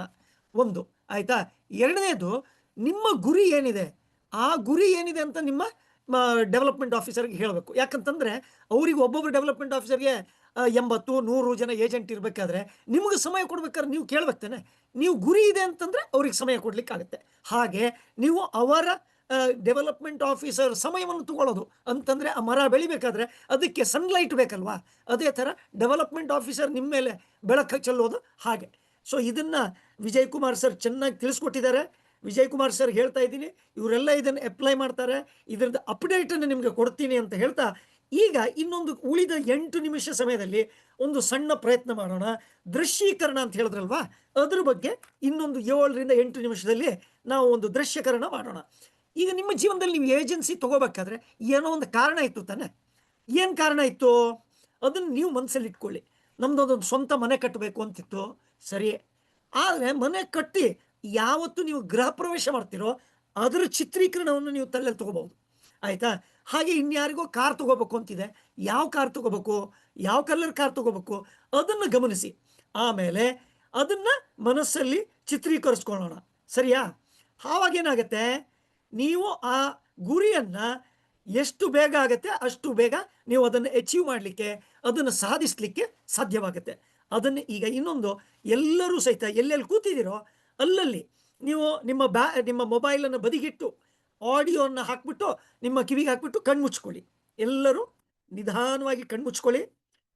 ಒಂದು, ಆಯಿತಾ? ಎರಡನೇದು, ನಿಮ್ಮ ಗುರಿ ಏನಿದೆ? ಆ ಗುರಿ ಏನಿದೆ ಅಂತ ನಿಮ್ಮ ಡೆವಲಪ್ಮೆಂಟ್ ಆಫೀಸರ್ಗೆ ಹೇಳಬೇಕು. ಯಾಕಂತಂದರೆ, ಅವರಿಗೆ ಒಬ್ಬೊಬ್ಬರು ಡೆವಲಪ್ಮೆಂಟ್ ಆಫೀಸರ್ಗೆ ಎಂಬತ್ತು, ನೂರು ಜನ ಏಜೆಂಟ್ ಇರಬೇಕಾದ್ರೆ ನಿಮಗೆ ಸಮಯ ಕೊಡ್ಬೇಕಾದ್ರೆ ನೀವು ಕೇಳ್ಬೇಕು ತಾನೆ ನೀವು ಗುರಿ ಇದೆ ಅಂತಂದರೆ ಅವ್ರಿಗೆ ಸಮಯ ಕೊಡಲಿಕ್ಕಾಗುತ್ತೆ. ಹಾಗೆ ನೀವು ಅವರ ಡೆವಲಪ್ಮೆಂಟ್ ಆಫೀಸರ್ ಸಮಯವನ್ನು ತಗೊಳ್ಳೋದು. ಅಂತಂದರೆ ಆ ಮರ ಬೆಳಿಬೇಕಾದ್ರೆ ಅದಕ್ಕೆ ಸನ್ಲೈಟ್ ಬೇಕಲ್ವಾ? ಅದೇ ಥರ ಡೆವಲಪ್ಮೆಂಟ್ ಆಫೀಸರ್ ನಿಮ್ಮ ಮೇಲೆ ಬೆಳಕು ಚೆಲ್ಲೋದು ಹಾಗೆ. ಸೊ ಇದನ್ನು ವಿಜಯ್ ಕುಮಾರ್ ಸರ್ ಚೆನ್ನಾಗಿ ತಿಳಿಸ್ಕೊಟ್ಟಿದ್ದಾರೆ. ವಿಜಯ್ ಕುಮಾರ್ ಸರ್ ಹೇಳ್ತಾ ಇದ್ದೀನಿ, ಇವರೆಲ್ಲ ಇದನ್ನು ಅಪ್ಲೈ ಮಾಡ್ತಾರೆ. ಇದರದ್ದು ಅಪ್ಡೇಟನ್ನು ನಿಮಗೆ ಕೊಡ್ತೀನಿ ಅಂತ ಹೇಳ್ತಾ ಈಗ ಇನ್ನೊಂದು ಉಳಿದ ಎಂಟು ನಿಮಿಷ ಸಮಯದಲ್ಲಿ ಒಂದು ಸಣ್ಣ ಪ್ರಯತ್ನ ಮಾಡೋಣ. ದೃಶ್ಯೀಕರಣ ಅಂತ ಹೇಳಿದ್ರಲ್ವಾ? ಅದ್ರ ಬಗ್ಗೆ ಇನ್ನೊಂದು ಏಳರಿಂದ ಎಂಟು ನಿಮಿಷದಲ್ಲಿ ನಾವು ಒಂದು ದೃಶ್ಯಕರಣ ಮಾಡೋಣ. ಈಗ ನಿಮ್ಮ ಜೀವನದಲ್ಲಿ ನೀವು ಏಜೆನ್ಸಿ ತಗೋಬೇಕಾದ್ರೆ ಏನೋ ಒಂದು ಕಾರಣ ಇತ್ತು ತಾನೆ? ಏನು ಕಾರಣ ಇತ್ತು? ಅದನ್ನು ನೀವು ಮನಸ್ಸಲ್ಲಿ ಇಟ್ಕೊಳ್ಳಿ. ನಮ್ದು ಅದೊಂದು ಸ್ವಂತ ಮನೆ ಕಟ್ಟಬೇಕು ಅಂತಿತ್ತು. ಸರಿ. ಆದರೆ ಮನೆ ಕಟ್ಟಿ ಯಾವತ್ತು ನೀವು ಗೃಹ ಪ್ರವೇಶ ಮಾಡ್ತೀರೋ ಅದರ ಚಿತ್ರೀಕರಣವನ್ನು ನೀವು ತಲೆಯಲ್ಲಿ ತಗೋಬಹುದು. ಆಯಿತಾ? ಹಾಗೆ ಇನ್ಯಾರಿಗೋ ಕಾರ್ ತಗೋಬೇಕು ಅಂತಿದೆ. ಯಾವ ಕಾರ್ ತಗೋಬೇಕು? ಯಾವ ಕಲರ್ ಕಾರ್ ತಗೋಬೇಕು? ಅದನ್ನು ಗಮನಿಸಿ. ಆಮೇಲೆ ಅದನ್ನು ಮನಸ್ಸಲ್ಲಿ ಚಿತ್ರೀಕರಿಸ್ಕೊಳ್ಳೋಣ. ಸರಿಯಾ? ಆವಾಗೇನಾಗತ್ತೆ ನೀವು ಆ ಗುರಿಯನ್ನು ಎಷ್ಟು ಬೇಗ ಆಗುತ್ತೆ ಅಷ್ಟು ಬೇಗ ನೀವು ಅದನ್ನು ಅಚೀವ್ ಮಾಡಲಿಕ್ಕೆ, ಅದನ್ನು ಸಾಧಿಸಲಿಕ್ಕೆ ಸಾಧ್ಯವಾಗುತ್ತೆ. ಅದನ್ನು ಈಗ ಇನ್ನೊಂದು, ಎಲ್ಲರೂ ಸಹಿತ ಎಲ್ಲೆಲ್ಲಿ ಕೂತಿದ್ದೀರೋ ಅಲ್ಲಲ್ಲಿ ನೀವು ನಿಮ್ಮ ಬ್ಯಾ, ನಿಮ್ಮ ಮೊಬೈಲನ್ನು ಬದಿಗಿಟ್ಟು ಆಡಿಯೋವನ್ನು ಹಾಕ್ಬಿಟ್ಟು, ನಿಮ್ಮ ಕಿವಿಗೆ ಹಾಕ್ಬಿಟ್ಟು ಕಣ್ಮುಚ್ಕೊಳ್ಳಿ ಎಲ್ಲರೂ ನಿಧಾನವಾಗಿ ಕಣ್ಮುಚ್ಕೊಳ್ಳಿ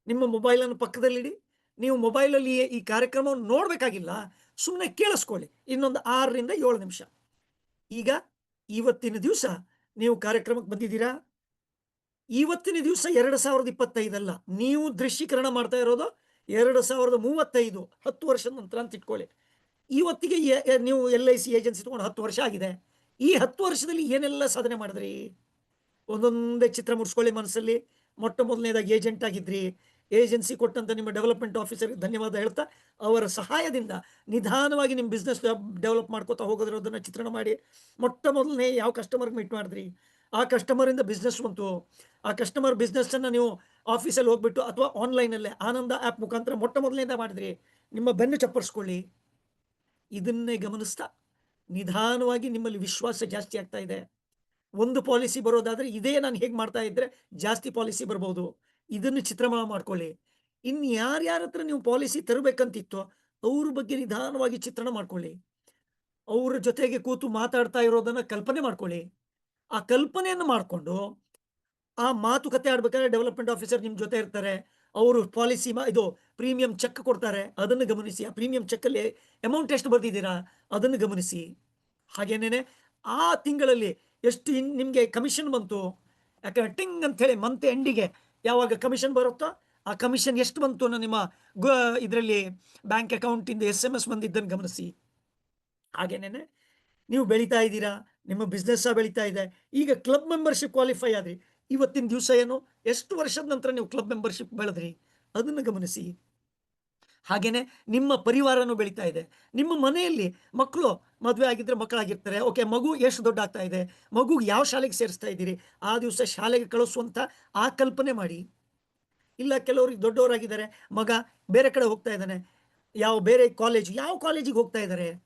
ನಿಮ್ಮ ಮೊಬೈಲನ್ನು ಪಕ್ಕದಲ್ಲಿಡಿ. ನೀವು ಮೊಬೈಲಲ್ಲಿ ಈ ಕಾರ್ಯಕ್ರಮವನ್ನು ನೋಡಬೇಕಾಗಿಲ್ಲ ಸುಮ್ಮನೆ ಕೇಳಿಸ್ಕೊಳ್ಳಿ. ಇನ್ನೊಂದು ಆರರಿಂದ ಏಳು ನಿಮಿಷ. ಈಗ ಇವತ್ತಿನ ದಿವಸ ನೀವು ಕಾರ್ಯಕ್ರಮಕ್ಕೆ ಬಂದಿದ್ದೀರಾ? ಇವತ್ತಿನ ದಿವಸ ಎರಡು ಸಾವಿರದ ಇಪ್ಪತ್ತೈದಲ್ಲ, ನೀವು ದೃಶ್ಯೀಕರಣ ಮಾಡ್ತಾ ಇರೋದು ಎರಡು ಸಾವಿರದ ಮೂವತ್ತೈದು, ಹತ್ತು ವರ್ಷದ ನಂತರ ಅಂತ ಇಟ್ಕೊಳ್ಳಿ. ಇವತ್ತಿಗೆ ನೀವು ಎಲ್ ಐ ಸಿ ಏಜೆನ್ಸಿ ತೊಗೊಂಡು ಹತ್ತು ವರ್ಷ ಆಗಿದೆ. ಈ ಹತ್ತು ವರ್ಷದಲ್ಲಿ ಏನೆಲ್ಲ ಸಾಧನೆ ಮಾಡಿದ್ರಿ? ಒಂದೊಂದೇ ಚಿತ್ರ ಮುಡ್ಸ್ಕೊಳ್ಳಿ ಮನಸ್ಸಲ್ಲಿ. ಮೊಟ್ಟ ಮೊದಲನೇದಾಗಿ ಏಜೆಂಟ್ ಆಗಿದ್ರಿ. ಏಜೆನ್ಸಿ ಕೊಟ್ಟಂತ ನಿಮ್ಮ ಡೆವಲಪ್ಮೆಂಟ್ ಆಫೀಸರ್ಗೆ ಧನ್ಯವಾದ ಹೇಳ್ತಾ, ಅವರ ಸಹಾಯದಿಂದ ನಿಧಾನವಾಗಿ ನಿಮ್ಮ ಬಿಸ್ನೆಸ್ ಡೆವಲಪ್ ಮಾಡ್ಕೋತಾ ಹೋಗೋದ್ರದನ್ನು ಚಿತ್ರಣ ಮಾಡಿ, ಮೊಟ್ಟ ಮೊದಲನೇ ಯಾವ ಕಸ್ಟಮರ್ಗೆ ಮೀಟ್ ಮಾಡಿದ್ರಿ? ಆ ಕಸ್ಟಮರಿಂದ ಬಿಸ್ನೆಸ್ ಬಂತು. ಆ ಕಸ್ಟಮರ್ ಬಿಸ್ನೆಸ್ಸನ್ನು ನೀವು ಆಫೀಸಲ್ಲಿ ಹೋಗ್ಬಿಟ್ಟು ಅಥವಾ ಆನ್ಲೈನಲ್ಲೇ ಆನಂದ ಆ್ಯಪ್ ಮುಖಾಂತರ ಮೊಟ್ಟ ಮೊದಲನೇದ ಮಾಡಿದ್ರಿ? ನಿಮ್ಮ ಬೆನ್ನು ಚಪ್ಪರಿಸ್ಕೊಳ್ಳಿ. ಇದನ್ನೇ ಗಮನಿಸ್ತಾ ನಿಧಾನವಾಗಿ ನಿಮ್ಮಲ್ಲಿ ವಿಶ್ವಾಸ ಜಾಸ್ತಿ ಆಗ್ತಾ ಇದೆ. ಒಂದು ಪಾಲಿಸಿ ಬರೋದಾದ್ರೆ ಇದೇ ನಾನು ಹೇಗೆ ಮಾಡ್ತಾ ಇದ್ರೆ ಜಾಸ್ತಿ ಪಾಲಿಸಿ ಬರ್ಬೋದು. ಇದನ್ನು ಚಿತ್ರಣ ಮಾಡ್ಕೊಳ್ಳಿ. ಇನ್ನು ಯಾರ್ಯಾರ ಹತ್ರ ನೀವು ಪಾಲಿಸಿ ತರಬೇಕಂತಿತ್ತು ಅವ್ರ ಬಗ್ಗೆ ನಿಧಾನವಾಗಿ ಚಿತ್ರಣ ಮಾಡ್ಕೊಳ್ಳಿ. ಅವ್ರ ಜೊತೆಗೆ ಕೂತು ಮಾತಾಡ್ತಾ ಇರೋದನ್ನ ಕಲ್ಪನೆ ಮಾಡ್ಕೊಳ್ಳಿ. ಆ ಕಲ್ಪನೆಯನ್ನು ಮಾಡಿಕೊಂಡು ಆ ಮಾತುಕತೆ ಆಡ್ಬೇಕಾದ್ರೆ ಡೆವಲಪ್ಮೆಂಟ್ ಆಫೀಸರ್ ನಿಮ್ಮ ಜೊತೆ ಇರ್ತಾರೆ. ಅವರು ಪಾಲಿಸಿ ಇದು ಪ್ರೀಮಿಯಂ ಚೆಕ್ ಕೊಡ್ತಾರೆ. ಅದನ್ನು ಗಮನಿಸಿ. ಆ ಪ್ರೀಮಿಯಂ ಚೆಕ್ಕಲ್ಲಿ ಅಮೌಂಟ್ ಎಷ್ಟು ಬರ್ದಿದ್ದೀರಾ? ಅದನ್ನು ಗಮನಿಸಿ. ಹಾಗೇನೇನೆ, ಆ ತಿಂಗಳಲ್ಲಿ ಎಷ್ಟು ನಿಮಗೆ ಕಮಿಷನ್ ಬಂತು? ಯಾಕಂದ್ರೆ ಟಿಂಗ್ ಅಂತೇಳಿ ಮಂತ್ ಎಂಡಿಗೆ ಯಾವಾಗ ಕಮಿಷನ್ ಬರುತ್ತೋ, ಆ ಕಮಿಷನ್ ಎಷ್ಟು ಬಂತು ಅನ್ನೋ ನಿಮ್ಮ ಇದರಲ್ಲಿ ಬ್ಯಾಂಕ್ ಅಕೌಂಟಿಂದ ಎಸ್ ಎಂ ಎಸ್ ಬಂದಿದ್ದನ್ನು ಗಮನಿಸಿ. ಹಾಗೇನೇನೆ, ನೀವು ಬೆಳೀತಾ ಇದ್ದೀರಾ? ನಿಮ್ಮ ಬಿಸ್ನೆಸ್ ಬೆಳೀತಾ ಇದೆ. ಈಗ ಕ್ಲಬ್ ಮೆಂಬರ್ಶಿಪ್ ಕ್ವಾಲಿಫೈ ಆದ್ರಿ. ಇವತ್ತಿನ ದಿವಸ ಏನು? ಎಷ್ಟು ವರ್ಷದ ನಂತರ ನೀವು ಕ್ಲಬ್ ಮೆಂಬರ್ಶಿಪ್ ಬೆಳೆದ್ರಿ? ಅದನ್ನು ಗಮನಿಸಿ. ಹಾಗೇನೆ ನಿಮ್ಮ ಪರಿವಾರನೂ ಬೆಳೀತಾ ಇದೆ. ನಿಮ್ಮ ಮನೆಯಲ್ಲಿ ಮಕ್ಕಳು ಮದುವೆ ಆಗಿದ್ದರೆ ಮಕ್ಕಳಾಗಿರ್ತಾರೆ. ಓಕೆ, ಮಗು ಎಷ್ಟು ದೊಡ್ಡ ಆಗ್ತಾ ಇದೆ? ಮಗು ಯಾವ ಶಾಲೆಗೆ ಸೇರಿಸ್ತಾ ಇದ್ದೀರಿ? ಆ ದಿವಸ ಶಾಲೆಗೆ ಕಳಿಸುವಂಥ ಆ ಕಲ್ಪನೆ ಮಾಡಿ. ಇಲ್ಲ ಕೆಲವ್ರಿಗೆ ದೊಡ್ಡವರಾಗಿದ್ದಾರೆ. ಮಗ ಬೇರೆ ಕಡೆ ಹೋಗ್ತಾ ಇದ್ದಾನೆ. ಯಾವ ಬೇರೆ ಕಾಲೇಜ್ ಯಾವ ಕಾಲೇಜಿಗೆ ಹೋಗ್ತಾ ಇದ್ದಾರೆ?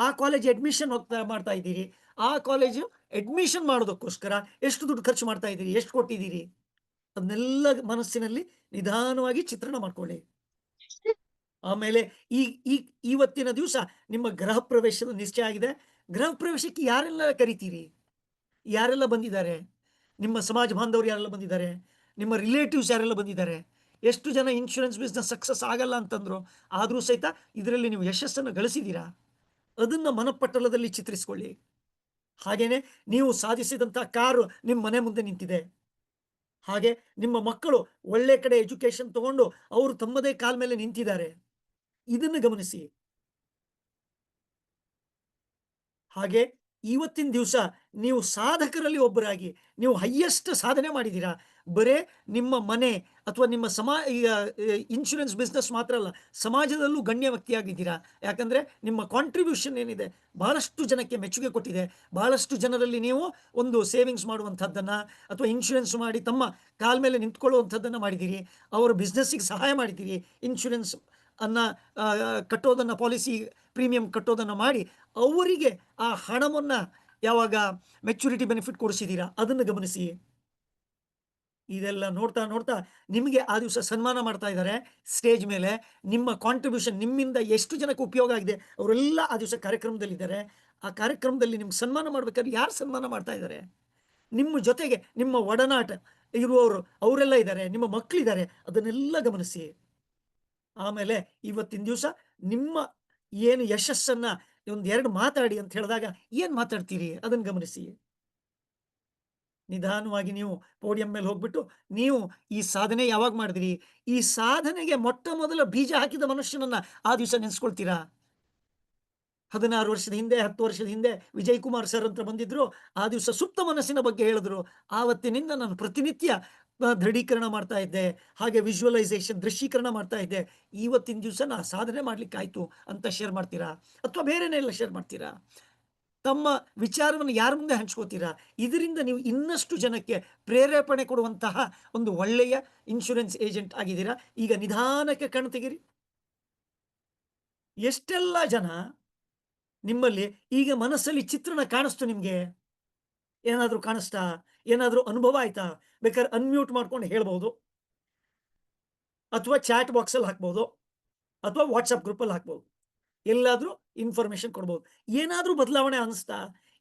ಆ ಕಾಲೇಜ್ ಅಡ್ಮಿಷನ್ ಹೋಗ್ತಾ ಮಾಡ್ತಾ ಇದ್ದೀರಿ. ಆ ಕಾಲೇಜು ಅಡ್ಮಿಷನ್ ಮಾಡೋದಕ್ಕೋಸ್ಕರ ಎಷ್ಟು ದುಡ್ಡು ಖರ್ಚು ಮಾಡ್ತಾ ಇದ್ದೀರಿ, ಎಷ್ಟು ಕೊಟ್ಟಿದ್ದೀರಿ? ಅದನ್ನೆಲ್ಲ ಮನಸ್ಸಿನಲ್ಲಿ ನಿಧಾನವಾಗಿ ಚಿತ್ರಣ ಮಾಡ್ಕೊಳ್ಳಿ. ಆಮೇಲೆ ಈ ಈ, ಇವತ್ತಿನ ದಿವಸ ನಿಮ್ಮ ಗ್ರಹ ಪ್ರವೇಶದ ನಿಶ್ಚಯ ಆಗಿದೆ. ಗ್ರಹ ಪ್ರವೇಶಕ್ಕೆ ಯಾರೆಲ್ಲ ಕರಿತೀರಿ? ಯಾರೆಲ್ಲ ಬಂದಿದ್ದಾರೆ? ನಿಮ್ಮ ಸಮಾಜ ಬಾಂಧವರು ಯಾರೆಲ್ಲ ಬಂದಿದ್ದಾರೆ? ನಿಮ್ಮ ರಿಲೇಟಿವ್ಸ್ ಯಾರೆಲ್ಲ ಬಂದಿದ್ದಾರೆ? ಎಷ್ಟು ಜನ ಇನ್ಶೂರೆನ್ಸ್ ಬಿಸ್ನೆಸ್ ಸಕ್ಸಸ್ ಆಗಲ್ಲ ಅಂತಂದ್ರು, ಆದರೂ ಸಹಿತ ಇದರಲ್ಲಿ ನೀವು ಯಶಸ್ಸನ್ನು ಗಳಿಸಿದ್ದೀರಾ? ಅದನ್ನು ಮನಪಟ್ಟಲದಲ್ಲಿ ಚಿತ್ರಿಸಿಕೊಳ್ಳಿ. ಹಾಗೇನೆ ನೀವು ಸಾಧಿಸಿದಂತಹ ಕಾರು ನಿಮ್ಮ ಮನೆ ಮುಂದೆ ನಿಂತಿದೆ. ಹಾಗೆ ನಿಮ್ಮ ಮಕ್ಕಳು ಒಳ್ಳೆ ಕಡೆ ಎಜುಕೇಶನ್ ತಗೊಂಡು ಅವರು ತಮ್ಮದೇ ಕಾಲ ಮೇಲೆ ನಿಂತಿದ್ದಾರೆ. ಇದನ್ನು ಗಮನಿಸಿ. ಹಾಗೆ ಇವತ್ತಿನ ದಿವಸ ನೀವು ಸಾಧಕರಲ್ಲಿ ಒಬ್ಬರಾಗಿ, ನೀವು ಹೈಯೆಸ್ಟ್ ಸಾಧನೆ ಮಾಡಿದ್ದೀರಾ? ಬರೇ ನಿಮ್ಮ ಮನೆ ಅಥವಾ ನಿಮ್ಮ ಸಮಾ ಇನ್ಶೂರೆನ್ಸ್ ಬಿಸ್ನೆಸ್ ಮಾತ್ರ ಅಲ್ಲ, ಸಮಾಜದಲ್ಲೂ ಗಣ್ಯ ವ್ಯಕ್ತಿಯಾಗಿದ್ದೀರಾ? ಯಾಕಂದರೆ ನಿಮ್ಮ ಕಾಂಟ್ರಿಬ್ಯೂಷನ್ ಏನಿದೆ, ಬಹಳಷ್ಟು ಜನಕ್ಕೆ ಮೆಚ್ಚುಗೆ ಕೊಟ್ಟಿದೆ. ಬಹಳಷ್ಟು ಜನರಲ್ಲಿ ನೀವು ಒಂದು ಸೇವಿಂಗ್ಸ್ ಮಾಡುವಂಥದ್ದನ್ನು ಅಥವಾ ಇನ್ಶೂರೆನ್ಸ್ ಮಾಡಿ ತಮ್ಮ ಕಾಲ ಮೇಲೆ ನಿಂತ್ಕೊಳ್ಳುವಂಥದ್ದನ್ನು ಮಾಡಿದ್ದೀರಿ. ಅವರ ಬಿಸ್ನೆಸ್ಸಿಗೆ ಸಹಾಯ ಮಾಡಿದ್ದೀರಿ. ಇನ್ಶೂರೆನ್ಸ್ ಅನ್ನು ಕಟ್ಟೋದನ್ನು ಪಾಲಿಸಿ ಪ್ರೀಮಿಯಂ ಕಟ್ಟೋದನ್ನು ಮಾಡಿ ಅವರಿಗೆ ಆ ಹಣವನ್ನು ಯಾವಾಗ ಮೆಚುರಿಟಿ ಬೆನಿಫಿಟ್ ಕೊಡಿಸಿದ್ದೀರಾ ಅದನ್ನು ಗಮನಿಸಿ. ಇದೆಲ್ಲ ನೋಡ್ತಾ ನೋಡ್ತಾ ನಿಮಗೆ ಆ ದಿವಸ ಸನ್ಮಾನ ಮಾಡ್ತಾ ಇದ್ದಾರೆ ಸ್ಟೇಜ್ ಮೇಲೆ ನಿಮ್ಮ ಕಾಂಟ್ರಿಬ್ಯೂಷನ್ ನಿಮ್ಮಿಂದ ಎಷ್ಟು ಜನಕ್ಕೆ ಉಪಯೋಗ ಆಗಿದೆ ಅವರೆಲ್ಲ ಆ ದಿವಸ ಕಾರ್ಯಕ್ರಮದಲ್ಲಿದ್ದಾರೆ ಆ ಕಾರ್ಯಕ್ರಮದಲ್ಲಿ ನಿಮ್ಗೆ ಸನ್ಮಾನ ಮಾಡ್ಬೇಕಾದ್ರೆ ಯಾರು ಸನ್ಮಾನ ಮಾಡ್ತಾ ಇದ್ದಾರೆ ನಿಮ್ಮ ಜೊತೆಗೆ ನಿಮ್ಮ ಒಡನಾಟ ಇರುವವರು ಅವರೆಲ್ಲ ಇದ್ದಾರೆ ನಿಮ್ಮ ಮಕ್ಕಳಿದ್ದಾರೆ ಅದನ್ನೆಲ್ಲ ಗಮನಿಸಿ. ಆಮೇಲೆ ಇವತ್ತಿನ ದಿವಸ ನಿಮ್ಮ ಏನು ಯಶಸ್ಸನ್ನ ಒಂದು ಎರಡು ಮಾತಾಡಿ ಅಂತ ಹೇಳಿದಾಗ ಏನು ಮಾತಾಡ್ತೀರಿ? ಅದನ್ನು ಗಮನಿಸಿ. ನಿಧಾನವಾಗಿ ನೀವು ಪೋಡಿಯಂ ಮೇಲೆ ಹೋಗ್ಬಿಟ್ಟು ನೀವು ಈ ಸಾಧನೆ ಯಾವಾಗ ಮಾಡಿದಿರಿ? ಈ ಸಾಧನೆಗೆ ಮೊಟ್ಟ ಮೊದಲ ಬೀಜ ಹಾಕಿದ ಮನುಷ್ಯನನ್ನ ಆ ದಿವಸ ನೆನೆಸ್ಕೊಳ್ತೀರಾ? ಹದಿನಾರು ವರ್ಷದ ಹಿಂದೆ, ಹತ್ತು ವರ್ಷದ ಹಿಂದೆ ವಿಜಯ್ ಕುಮಾರ್ ಸರ್ ಅಂತ ಬಂದಿದ್ರು, ಆ ದಿವಸ ಸುಪ್ತ ಮನಸ್ಸಿನ ಬಗ್ಗೆ ಹೇಳಿದ್ರು. ಆವತ್ತಿನಿಂದ ನಾನು ಪ್ರತಿನಿತ್ಯ ದೃಢೀಕರಣ ಮಾಡ್ತಾ ಇದ್ದೆ, ಹಾಗೆ ವಿಜುವಲೈಸೇಷನ್ ದೃಶ್ಯೀಕರಣ ಮಾಡ್ತಾ ಇದ್ದೆ. ಇವತ್ತಿನ ದಿವಸ ನಾ ಸಾಧನೆ ಮಾಡ್ಲಿಕ್ಕಾಯ್ತು ಅಂತ ಶೇರ್ ಮಾಡ್ತೀರಾ? ಅಥವಾ ಬೇರೆನೆಲ್ಲ ಶೇರ್ ಮಾಡ್ತೀರಾ? ತಮ್ಮ ವಿಚಾರವನ್ನು ಯಾರ ಮುಂದೆ ಹಂಚ್ಕೋತೀರಾ? ಇದರಿಂದ ನೀವು ಇನ್ನಷ್ಟು ಜನಕ್ಕೆ ಪ್ರೇರೇಪಣೆ ಕೊಡುವಂತಹ ಒಂದು ಒಳ್ಳೆಯ ಇನ್ಶೂರೆನ್ಸ್ ಏಜೆಂಟ್ ಆಗಿದ್ದೀರಾ? ಈಗ ನಿಧಾನಕ್ಕೆ ಕಣ್ಣು ತೆಗೀರಿ. ಎಷ್ಟೆಲ್ಲ ಜನ ನಿಮ್ಮಲ್ಲಿ ಈಗ ಮನಸ್ಸಲ್ಲಿ ಚಿತ್ರಣ ಕಾಣಿಸ್ತು ನಿಮ್ಗೆ? ಏನಾದ್ರೂ ಕಾಣಿಸ್ತಾ, ಏನಾದರೂ ಅನುಭವ ಆಯ್ತಾ? ಬೇಕಾದ್ರೆ ಅನ್ಮ್ಯೂಟ್ ಮಾಡ್ಕೊಂಡು ಹೇಳ್ಬೋದು. ಅಥವಾ ಚಾಟ್ ಬಾಕ್ಸಲ್ಲಿ ಹಾಕ್ಬೋದು. ಅಥವಾ ವಾಟ್ಸಪ್ ಗ್ರೂಪಲ್ಲಿ ಹಾಕ್ಬೋದು. ಎಲ್ಲಾದರೂ ಇನ್ಫಾರ್ಮೇಶನ್ ಕೊಡ್ಬೋದು. ಏನಾದರೂ ಬದಲಾವಣೆ ಅನಿಸ್ತಾ?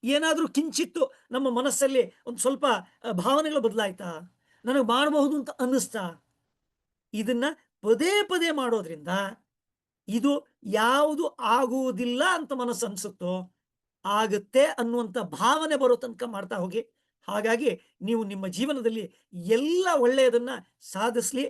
ಏನಾದರೂ ಕಿಂಚಿತ್ತು ನಮ್ಮ ಮನಸ್ಸಲ್ಲಿ ಒಂದು ಸ್ವಲ್ಪ ಭಾವನೆಗಳು ಬದಲಾಯ್ತಾ? ನನಗೆ ಮಾಡಬಹುದು ಅಂತ ಅನ್ನಿಸ್ತಾ ಇದನ್ನ ಪದೇ ಪದೇ ಮಾಡೋದ್ರಿಂದ ಇದು ಯಾವುದು ಆಗುವುದಿಲ್ಲ ಅಂತ ಮನಸ್ಸು ಅನ್ಸುತ್ತೋ ಆಗುತ್ತೆ ಅನ್ನುವಂಥ ಭಾವನೆ ಬರೋ ತನಕ ಮಾಡ್ತಾ ಹೋಗಿ. ಹಾಗಾಗಿ ನೀವು ನಿಮ್ಮ ಜೀವನದಲ್ಲಿ ಎಲ್ಲ ಒಳ್ಳೆಯದನ್ನ ಸಾಧಿಸ್ಲಿ.